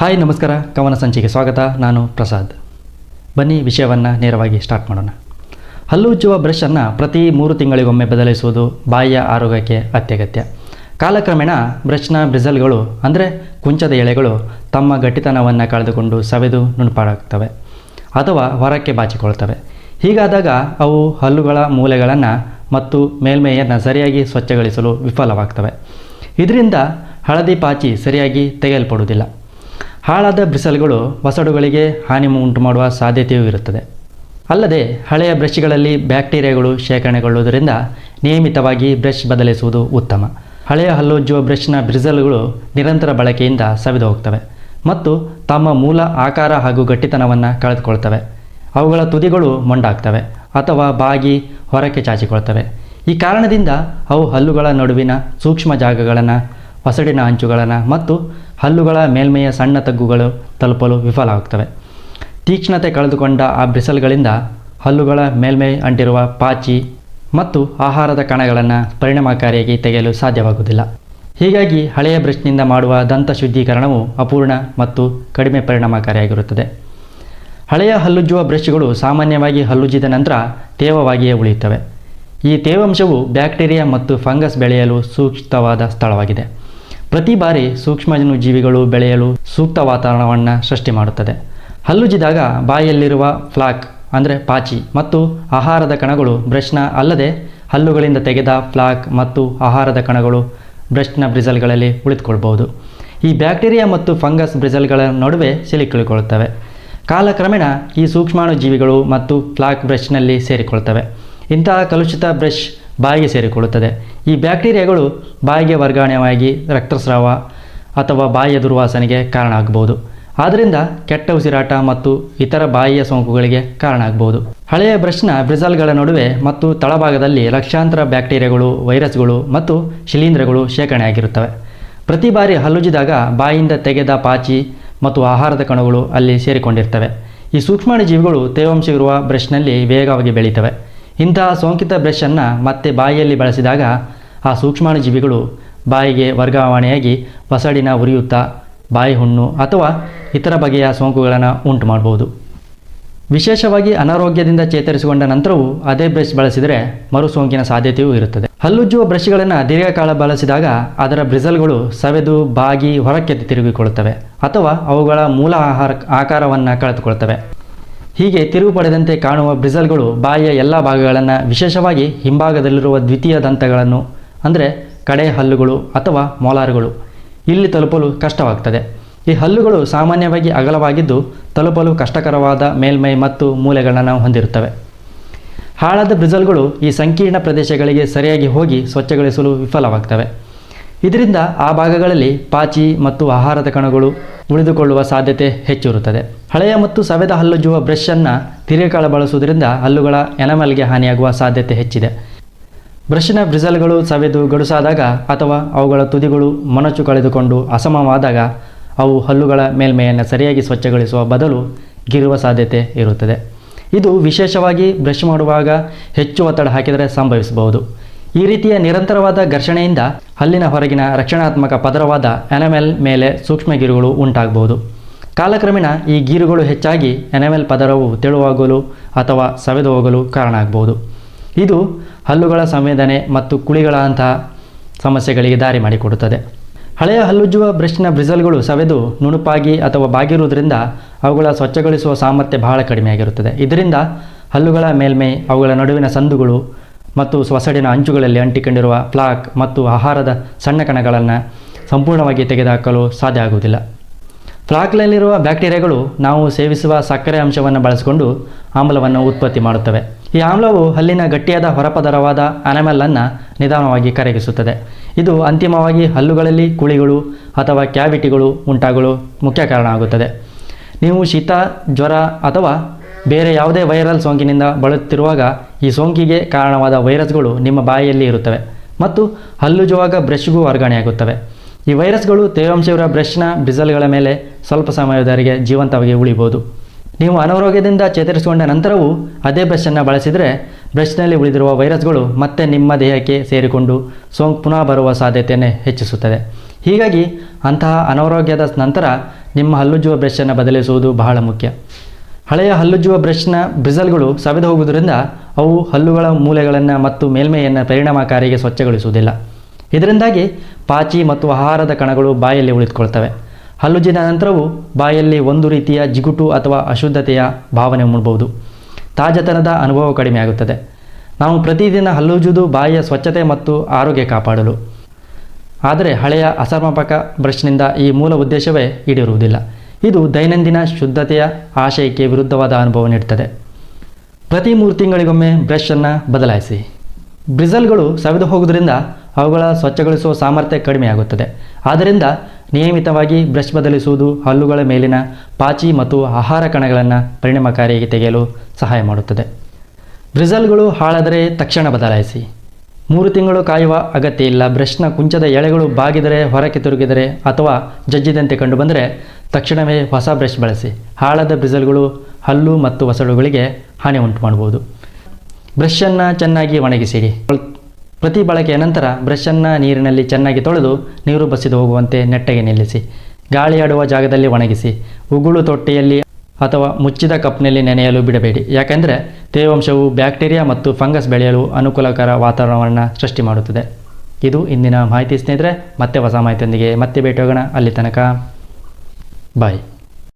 Hi, ನಮಸ್ಕಾರ. ಕವನ ಸಂಚಿಗೆ ಸ್ವಾಗತ. ನಾನು ಪ್ರಸಾದ್. ಬನ್ನಿ, ವಿಷಯವನ್ನು ನೇರವಾಗಿ ಸ್ಟಾರ್ಟ್ ಮಾಡೋಣ. ಹಲ್ಲು ಉಜ್ಜುವ ಬ್ರಷನ್ನು ಪ್ರತಿ ಮೂರು ತಿಂಗಳಿಗೊಮ್ಮೆ ಬದಲಿಸುವುದು ಬಾಯಿಯ ಆರೋಗ್ಯಕ್ಕೆ ಅತ್ಯಗತ್ಯ. ಕಾಲಕ್ರಮೇಣ ಬ್ರಷ್ನ ಬ್ರಿಸಲ್ಗಳು ಅಂದರೆ ಕುಂಚದ ಎಳೆಗಳು, ತಮ್ಮ ಗಟ್ಟಿತನವನ್ನು ಕಳೆದುಕೊಂಡು ಸವೆದು ನುಣುಪಾಡಾಗ್ತವೆ ಅಥವಾ ಹೊರಕ್ಕೆ ಬಾಚಿಕೊಳ್ತವೆ. ಹೀಗಾದಾಗ ಅವು ಹಲ್ಲುಗಳ ಮೂಲೆಗಳನ್ನು ಮತ್ತು ಮೇಲ್ಮೈಯನ್ನು ಸರಿಯಾಗಿ ಸ್ವಚ್ಛಗೊಳಿಸಲು ವಿಫಲವಾಗ್ತವೆ. ಇದರಿಂದ ಹಳದಿ ಪಾಚಿ ಸರಿಯಾಗಿ ತೆಗೆಯಲ್ಪಡುವುದಿಲ್ಲ. ಹಾಳಾದ ಬ್ರಿಸಲ್ಗಳು ವಸಡುಗಳಿಗೆ ಹಾನಿ ಉಂಟು ಮಾಡುವ ಸಾಧ್ಯತೆಯೂ ಇರುತ್ತದೆ. ಅಲ್ಲದೆ ಹಳೆಯ ಬ್ರಷ್ಗಳಲ್ಲಿ ಬ್ಯಾಕ್ಟೀರಿಯಾಗಳು ಶೇಖರಣೆಗೊಳ್ಳುವುದರಿಂದ ನಿಯಮಿತವಾಗಿ ಬ್ರಷ್ ಬದಲಿಸುವುದು ಉತ್ತಮ. ಹಳೆಯ ಹಲ್ಲುಜ್ಜುವ ಬ್ರಷ್ನ ಬ್ರಿಸಲ್ಗಳು ನಿರಂತರ ಬಳಕೆಯಿಂದ ಸವಿದು ಹೋಗ್ತವೆ ಮತ್ತು ತಮ್ಮ ಮೂಲ ಆಕಾರ ಹಾಗೂ ಗಟ್ಟಿತನವನ್ನು ಕಳೆದುಕೊಳ್ತವೆ. ಅವುಗಳ ತುದಿಗಳು ಮೊಂಡಾಗ್ತವೆ ಅಥವಾ ಬಾಗಿ ಹೊರಕ್ಕೆ ಚಾಚಿಕೊಳ್ತವೆ. ಈ ಕಾರಣದಿಂದ ಅವು ಹಲ್ಲುಗಳ ನಡುವಿನ ಸೂಕ್ಷ್ಮ ಜಾಗಗಳನ್ನು, ಹೊಸಡಿನ ಅಂಚುಗಳನ್ನು ಮತ್ತು ಹಲ್ಲುಗಳ ಮೇಲ್ಮೆಯ ಸಣ್ಣ ತಗ್ಗುಗಳು ತಲುಪಲು ವಿಫಲವಾಗ್ತವೆ. ತೀಕ್ಷ್ಣತೆ ಕಳೆದುಕೊಂಡ ಆ ಬ್ರಿಸಲ್ಗಳಿಂದ ಹಲ್ಲುಗಳ ಮೇಲ್ಮೈ ಅಂಟಿರುವ ಪಾಚಿ ಮತ್ತು ಆಹಾರದ ಕಣಗಳನ್ನು ಪರಿಣಾಮಕಾರಿಯಾಗಿ ತೆಗೆಯಲು ಸಾಧ್ಯವಾಗುವುದಿಲ್ಲ. ಹೀಗಾಗಿ ಹಳೆಯ ಬ್ರಷ್ನಿಂದ ಮಾಡುವ ದಂತ ಶುದ್ಧೀಕರಣವು ಅಪೂರ್ಣ ಮತ್ತು ಕಡಿಮೆ ಪರಿಣಾಮಕಾರಿಯಾಗಿರುತ್ತದೆ. ಹಳೆಯ ಹಲ್ಲುಜ್ಜುವ ಬ್ರಷ್ಗಳು ಸಾಮಾನ್ಯವಾಗಿ ಹಲ್ಲುಜ್ಜಿದ ನಂತರ ತೇವವಾಗಿಯೇ ಉಳಿಯುತ್ತವೆ. ಈ ತೇವಾಂಶವು ಬ್ಯಾಕ್ಟೀರಿಯಾ ಮತ್ತು ಫಂಗಸ್ ಬೆಳೆಯಲು ಸೂಕ್ತವಾದ ಸ್ಥಳವಾಗಿದೆ. ಪ್ರತಿ ಬಾರಿ ಸೂಕ್ಷ್ಮಜೀವಿಗಳು ಬೆಳೆಯಲು ಸೂಕ್ತ ವಾತಾವರಣವನ್ನು ಸೃಷ್ಟಿ ಮಾಡುತ್ತದೆ. ಹಲ್ಲುಜ್ಜಿದಾಗ ಬಾಯಿಯಲ್ಲಿರುವ ಫ್ಲಾಕ್ ಅಂದರೆ ಪಾಚಿ ಮತ್ತು ಆಹಾರದ ಕಣಗಳು ಬ್ರಷ್ನ ಅಲ್ಲದೆ ಹಲ್ಲುಗಳಿಂದ ತೆಗೆದ ಫ್ಲಾಕ್ ಮತ್ತು ಆಹಾರದ ಕಣಗಳು ಬ್ರಷ್ನ ಬ್ರಿಸಲ್ಗಳಲ್ಲಿ ಉಳಿದುಕೊಳ್ಬೋದು ಈ ಬ್ಯಾಕ್ಟೀರಿಯಾ ಮತ್ತು ಫಂಗಸ್ ಬ್ರಿಸಲ್ಗಳ ನಡುವೆ ಸಿಲುಕಿಕೊಳ್ಳುತ್ತವೆ. ಕಾಲಕ್ರಮೇಣ ಈ ಸೂಕ್ಷ್ಮಾಣುಜೀವಿಗಳು ಮತ್ತು ಫ್ಲಾಕ್ ಬ್ರಷ್ನಲ್ಲಿ ಸೇರಿಕೊಳ್ತವೆ. ಇಂತಹ ಕಲುಷಿತ ಬ್ರಷ್ ಬಾಯಿಗೆ ಸೇರಿಕೊಳ್ಳುತ್ತದೆ. ಈ ಬ್ಯಾಕ್ಟೀರಿಯಾಗಳು ಬಾಯಿಗೆ ವರ್ಗಾವಣೆಯಾಗಿ ರಕ್ತಸ್ರಾವ ಅಥವಾ ಬಾಯಿಯ ದುರ್ವಾಸನೆಗೆ ಕಾರಣ ಆಗಬಹುದು ಆದ್ದರಿಂದ ಕೆಟ್ಟ ಉಸಿರಾಟ ಮತ್ತು ಇತರ ಬಾಯಿಯ ಸೋಂಕುಗಳಿಗೆ ಕಾರಣ ಆಗ್ಬೋದು. ಹಳೆಯ ಬ್ರಷ್ನ ಬ್ರಿಸಲ್ಗಳ ನಡುವೆ ಮತ್ತು ತಳಭಾಗದಲ್ಲಿ ಲಕ್ಷಾಂತರ ಬ್ಯಾಕ್ಟೀರಿಯಾಗಳು, ವೈರಸ್ಗಳು ಮತ್ತು ಶಿಲೀಂಧ್ರಗಳು ಶೇಖರಣೆಯಾಗಿರುತ್ತವೆ. ಪ್ರತಿ ಬಾರಿ ಹಲ್ಲುಜ್ಜಿದಾಗ ಬಾಯಿಯಿಂದ ತೆಗೆದ ಪಾಚಿ ಮತ್ತು ಆಹಾರದ ಕಣಗಳು ಅಲ್ಲಿ ಸೇರಿಕೊಂಡಿರ್ತವೆ. ಈ ಸೂಕ್ಷ್ಮಾಣುಜೀವಿಗಳು ತೇವಾಂಶವಿರುವ ಬ್ರಷ್ನಲ್ಲಿ ವೇಗವಾಗಿ ಬೆಳೀತವೆ. ಇಂತಹ ಸೋಂಕಿತ ಬ್ರಷನ್ನು ಮತ್ತೆ ಬಾಯಿಯಲ್ಲಿ ಬಳಸಿದಾಗ ಆ ಸೂಕ್ಷ್ಮಾಣುಜೀವಿಗಳು ಬಾಯಿಗೆ ವರ್ಗಾವಣೆಯಾಗಿ ಹೊಸಡಿನ ಉರಿಯುತ್ತಾ ಬಾಯಿ ಹುಣ್ಣು ಅಥವಾ ಇತರ ಬಗೆಯ ಸೋಂಕುಗಳನ್ನು ಉಂಟು ಮಾಡಬಹುದು ವಿಶೇಷವಾಗಿ ಅನಾರೋಗ್ಯದಿಂದ ಚೇತರಿಸಿಕೊಂಡ ನಂತರವೂ ಅದೇ ಬ್ರಷ್ ಬಳಸಿದರೆ ಮರು ಸೋಂಕಿನ ಸಾಧ್ಯತೆಯೂ ಇರುತ್ತದೆ. ಹಲ್ಲುಜ್ಜುವ ಬ್ರಷ್ಗಳನ್ನು ದೀರ್ಘಕಾಲ ಬಳಸಿದಾಗ ಅದರ ಬ್ರಿಸಲ್ಗಳು ಸವೆದು ಬಾಗಿ ಹೊರಕ್ಕೆ ತಿರುಗಿಕೊಳ್ಳುತ್ತವೆ ಅಥವಾ ಅವುಗಳ ಮೂಲ ಆಹಾರ ಆಕಾರವನ್ನು ಕಳೆದುಕೊಳ್ತವೆ. ಹೀಗೆ ತಿರುವು ಪಡೆದಂತೆ ಕಾಣುವ ಬ್ರಿಸಲ್ಗಳು ಬಾಯಿಯ ಎಲ್ಲ ಭಾಗಗಳನ್ನು ವಿಶೇಷವಾಗಿ ಹಿಂಭಾಗದಲ್ಲಿರುವ ದ್ವಿತೀಯ ದಂತಗಳನ್ನು ಅಂದರೆ ಕಡೆ ಹಲ್ಲುಗಳು ಅಥವಾ ಮೊಲಾರ್ಗಳು. ಇಲ್ಲಿ ತಲುಪಲು ಕಷ್ಟವಾಗ್ತದೆ. ಈ ಹಲ್ಲುಗಳು ಸಾಮಾನ್ಯವಾಗಿ ಅಗಲವಾಗಿದ್ದು ತಲುಪಲು ಕಷ್ಟಕರವಾದ ಮೇಲ್ಮೈ ಮತ್ತು ಮೂಲೆಗಳನ್ನು ಹೊಂದಿರುತ್ತವೆ. ಹಾಳಾದ ಬ್ರಿಜಲ್ಗಳು ಈ ಸಂಕೀರ್ಣ ಪ್ರದೇಶಗಳಿಗೆ ಸರಿಯಾಗಿ ಹೋಗಿ ಸ್ವಚ್ಛಗೊಳಿಸಲು ವಿಫಲವಾಗ್ತವೆ. ಇದರಿಂದ ಆ ಭಾಗಗಳಲ್ಲಿ ಪಾಚಿ ಮತ್ತು ಆಹಾರದ ಕಣಗಳು ಉಳಿದುಕೊಳ್ಳುವ ಸಾಧ್ಯತೆ ಹೆಚ್ಚಿರುತ್ತದೆ. ಹಳೆಯ ಮತ್ತು ಸವೆದ ಹಲ್ಲುಜ್ಜುವ ಬ್ರಷನ್ನು ದೀರ್ಘಕಾಲ ಬಳಸುವುದರಿಂದ ಹಲ್ಲುಗಳ ಎನಮಲ್ಗೆ ಹಾನಿಯಾಗುವ ಸಾಧ್ಯತೆ ಹೆಚ್ಚಿದೆ. ಬ್ರಷ್ನ ಬ್ರಿಸಲ್ಗಳು ಸವೆದು ಗಡುಸಾದಾಗ ಅಥವಾ ಅವುಗಳ ತುದಿಗಳು ಮೊನಚು ಕಳೆದುಕೊಂಡು ಅಸಮವಾದಾಗ, ಅವು ಹಲ್ಲುಗಳ ಮೇಲ್ಮೈಯನ್ನು ಸರಿಯಾಗಿ ಸ್ವಚ್ಛಗೊಳಿಸುವ ಬದಲು ಗಿರುವ ಸಾಧ್ಯತೆ ಇರುತ್ತದೆ. ಇದು ವಿಶೇಷವಾಗಿ ಬ್ರಷ್ ಮಾಡುವಾಗ ಹೆಚ್ಚು ಒತ್ತಡ ಹಾಕಿದರೆ ಸಂಭವಿಸಬಹುದು. ಈ ರೀತಿಯ ನಿರಂತರವಾದ ಘರ್ಷಣೆಯಿಂದ ಹಲ್ಲಿನ ಹೊರಗಿನ ರಕ್ಷಣಾತ್ಮಕ ಪದರವಾದ ಎನಮೆಲ್ ಮೇಲೆ ಸೂಕ್ಷ್ಮ ಗೀರುಗಳು ಉಂಟಾಗಬಹುದು. ಕಾಲಕ್ರಮೇಣ ಈ ಗೀರುಗಳು ಹೆಚ್ಚಾಗಿ ಎನಮೆಲ್ ಪದರವು ತೆಳುವಾಗಲು ಅಥವಾ ಸವೆದು ಹೋಗಲು ಕಾರಣ ಆಗಬಹುದು. ಇದು ಹಲ್ಲುಗಳ ಸಂವೇದನೆ ಮತ್ತು ಕುಳಿಗಳಂತಹ ಸಮಸ್ಯೆಗಳಿಗೆ ದಾರಿ ಮಾಡಿಕೊಡುತ್ತದೆ. ಹಳೆಯ ಹಲ್ಲುಜ್ಜುವ ಬ್ರಷ್ನ ಬ್ರಿಸಲ್ಗಳು ಸವೆದು ನುಣುಪಾಗಿ ಅಥವಾ ಬಾಗಿರುವುದರಿಂದ ಅವುಗಳ ಸ್ವಚ್ಛಗೊಳಿಸುವ ಸಾಮರ್ಥ್ಯ ಬಹಳ ಕಡಿಮೆಯಾಗಿರುತ್ತದೆ. ಇದರಿಂದ ಹಲ್ಲುಗಳ ಮೇಲ್ಮೈ, ಅವುಗಳ ನಡುವಿನ ಸಂದುಗಳು ಮತ್ತು ಸೊಸಡಿನ ಅಂಚುಗಳಲ್ಲಿ ಅಂಟಿಕೊಂಡಿರುವ ಫ್ಲಾಕ್ ಮತ್ತು ಆಹಾರದ ಸಣ್ಣ ಕಣಗಳನ್ನು ಸಂಪೂರ್ಣವಾಗಿ ತೆಗೆದುಹಾಕಲು ಸಾಧ್ಯ ಆಗುವುದಿಲ್ಲ. ಫ್ಲಾಕ್ನಲ್ಲಿರುವ ಬ್ಯಾಕ್ಟೀರಿಯಾಗಳು ನಾವು ಸೇವಿಸುವ ಸಕ್ಕರೆ ಅಂಶವನ್ನು ಬಳಸಿಕೊಂಡು ಆಮ್ಲವನ್ನು ಉತ್ಪತ್ತಿ ಮಾಡುತ್ತವೆ. ಈ ಆಮ್ಲವು ಹಲ್ಲಿನ ಗಟ್ಟಿಯಾದ ಹೊರಪದರವಾದ ಅನಮೆಲ್ಲನ್ನು ನಿಧಾನವಾಗಿ ಕರಗಿಸುತ್ತದೆ. ಇದು ಅಂತಿಮವಾಗಿ ಹಲ್ಲುಗಳಲ್ಲಿ ಕುಳಿಗಳು ಅಥವಾ ಕ್ಯಾವಿಟಿಗಳು ಉಂಟಾಗಲು ಮುಖ್ಯ ಕಾರಣ ಆಗುತ್ತದೆ. ನೀವು ಶೀತ, ಜ್ವರ ಅಥವಾ ಬೇರೆ ಯಾವುದೇ ವೈರಲ್ ಸೋಂಕಿನಿಂದ ಬಳಲುತ್ತಿರುವಾಗ ಈ ಸೋಂಕಿಗೆ ಕಾರಣವಾದ ವೈರಸ್ಗಳು ನಿಮ್ಮ ಬಾಯಿಯಲ್ಲಿ ಇರುತ್ತವೆ ಮತ್ತು ಹಲ್ಲುಜುವಾಗ ಬ್ರಷ್ಗೂ ವರ್ಗಾವಣೆಯಾಗುತ್ತವೆ ಈ ವೈರಸ್ಗಳು ತೇವಾಂಶವಿರುವ ಬ್ರಷ್ನ ಬ್ರಿಸಲ್ಗಳ ಮೇಲೆ ಸ್ವಲ್ಪ ಸಮಯದವರೆಗೆ ಜೀವಂತವಾಗಿ ಉಳಿಬೋದು. ನೀವು ಅನಾರೋಗ್ಯದಿಂದ ಚೇತರಿಸಿಕೊಂಡ ನಂತರವೂ ಅದೇ ಬ್ರಷನ್ನು ಬಳಸಿದರೆ ಬ್ರಷ್ನಲ್ಲಿ ಉಳಿದಿರುವ ವೈರಸ್ಗಳು ಮತ್ತೆ ನಿಮ್ಮ ದೇಹಕ್ಕೆ ಸೇರಿಕೊಂಡು ಸೋಂಕು ಪುನಃ ಬರುವ ಸಾಧ್ಯತೆಯನ್ನು ಹೆಚ್ಚಿಸುತ್ತದೆ. ಹೀಗಾಗಿ ಅಂತಹ ಅನಾರೋಗ್ಯದ ನಂತರ ನಿಮ್ಮ ಹಲ್ಲುಜ್ಜುವ ಬ್ರಷನ್ನು ಬದಲಿಸುವುದು ಬಹಳ ಮುಖ್ಯ. ಹಳೆಯ ಹಲ್ಲುಜ್ಜುವ ಬ್ರಷ್ನ ಬ್ರಿಸಲ್ಗಳು ಸವೆದು ಹೋಗುವುದರಿಂದ ಅವು ಹಲ್ಲುಗಳ ಮೂಲೆಗಳನ್ನು ಮತ್ತು ಮೇಲ್ಮೈಯನ್ನು ಪರಿಣಾಮಕಾರಿಗೆ ಸ್ವಚ್ಛಗೊಳಿಸುವುದಿಲ್ಲ. ಇದರಿಂದಾಗಿ ಪಾಚಿ ಮತ್ತು ಆಹಾರದ ಕಣಗಳು ಬಾಯಲ್ಲಿ ಉಳಿದುಕೊಳ್ತವೆ. ಹಲ್ಲುಜ್ಜಿನ ನಂತರವೂ ಬಾಯಲ್ಲಿ ಒಂದು ರೀತಿಯ ಜಿಗುಟು ಅಥವಾ ಅಶುದ್ಧತೆಯ ಭಾವನೆ ಮೂಡಬಹುದು ತಾಜತನದ ಅನುಭವ ಕಡಿಮೆಯಾಗುತ್ತದೆ ನಾವು ಪ್ರತಿದಿನ ಹಲ್ಲುಜ್ಜುವುದು ಬಾಯಿಯ ಸ್ವಚ್ಛತೆ ಮತ್ತು ಆರೋಗ್ಯ ಕಾಪಾಡಲು. ಆದರೆ ಹಳೆಯ ಅಸಮರ್ಪಕ ಬ್ರಷ್ನಿಂದ ಈ ಮೂಲ ಉದ್ದೇಶವೇ ಈಡೇರುವುದಿಲ್ಲ. ಇದು ದೈನಂದಿನ ಶುದ್ಧತೆಯ ಆಶಯಕ್ಕೆ ವಿರುದ್ಧವಾದ ಅನುಭವ ನೀಡುತ್ತದೆ. ಪ್ರತಿ ಮೂರು ತಿಂಗಳಿಗೊಮ್ಮೆ ಬ್ರಷನ್ನು ಬದಲಾಯಿಸಿ. ಬ್ರಿಸಲ್ಗಳು ಸವೆದು ಹೋಗುವುದರಿಂದ ಅವುಗಳ ಸ್ವಚ್ಛಗೊಳಿಸುವ ಸಾಮರ್ಥ್ಯ ಕಡಿಮೆಯಾಗುತ್ತದೆ ಆದ್ದರಿಂದ ನಿಯಮಿತವಾಗಿ ಬ್ರಷ್ ಬದಲಿಸುವುದು, ಹಲ್ಲುಗಳ ಮೇಲಿನ ಪಾಚಿ ಮತ್ತು ಆಹಾರ ಕಣಗಳನ್ನು ಪರಿಣಾಮಕಾರಿಯಾಗಿ ತೆಗೆಯಲು ಸಹಾಯ ಮಾಡುತ್ತದೆ. ಬ್ರಿಸಲ್ಗಳು ಹಾಳಾದರೆ ತಕ್ಷಣ ಬದಲಾಯಿಸಿ. ಮೂರು ತಿಂಗಳು ಕಾಯುವ ಅಗತ್ಯ ಇಲ್ಲ. ಬ್ರಷ್ನ ಕುಂಚದ ಎಳೆಗಳು ಬಾಗಿದರೆ, ಹೊರಕ್ಕೆ ತಿರುಗಿದರೆ ಅಥವಾ ಜಜ್ಜಿದಂತೆ ಕಂಡುಬಂದರೆ ತಕ್ಷಣವೇ ಹೊಸ ಬ್ರಷ್ ಬಳಸಿ. ಹಾಳಾದ ಬ್ರಿಸಲ್ಗಳು ಹಲ್ಲು ಮತ್ತು ಹೊಸಳುಗಳಿಗೆ ಹಾನಿ ಉಂಟು ಮಾಡಬಹುದು. ಬ್ರಷನ್ನು ಚೆನ್ನಾಗಿ ಒಣಗಿಸಿಡಿ ಪ್ರತಿ ಬಳಕೆಯ ನಂತರ ಬ್ರಷನ್ನು ನೀರಿನಲ್ಲಿ ಚೆನ್ನಾಗಿ ತೊಳೆದು ನೀರು ಬಸಿದು ಹೋಗುವಂತೆ ನೆಟ್ಟಗೆ ನಿಲ್ಲಿಸಿ ಗಾಳಿಯಾಡುವ ಜಾಗದಲ್ಲಿ ಒಣಗಿಸಿ, ಉಗುಳು ತೊಟ್ಟಿಯಲ್ಲಿ ಅಥವಾ ಮುಚ್ಚಿದ ಕಪ್ನಲ್ಲಿ ನೆನೆಯಲು ಬಿಡಬೇಡಿ. ಯಾಕೆಂದರೆ ತೇವಾಂಶವು ಬ್ಯಾಕ್ಟೀರಿಯಾ ಮತ್ತು ಫಂಗಸ್ ಬೆಳೆಯಲು ಅನುಕೂಲಕರ ವಾತಾವರಣವನ್ನು ಸೃಷ್ಟಿ ಮಾಡುತ್ತದೆ. ಇದು ಇಂದಿನ ಮಾಹಿತಿ ಸ್ನೇಹಿತರೆ, ಮತ್ತೆ ಹೊಸ ಮಾಹಿತಿಯೊಂದಿಗೆ ಮತ್ತೆ ಭೇಟಿ ಹೋಗೋಣ. ಅಲ್ಲಿ ತನಕ, ಬಾಯ್.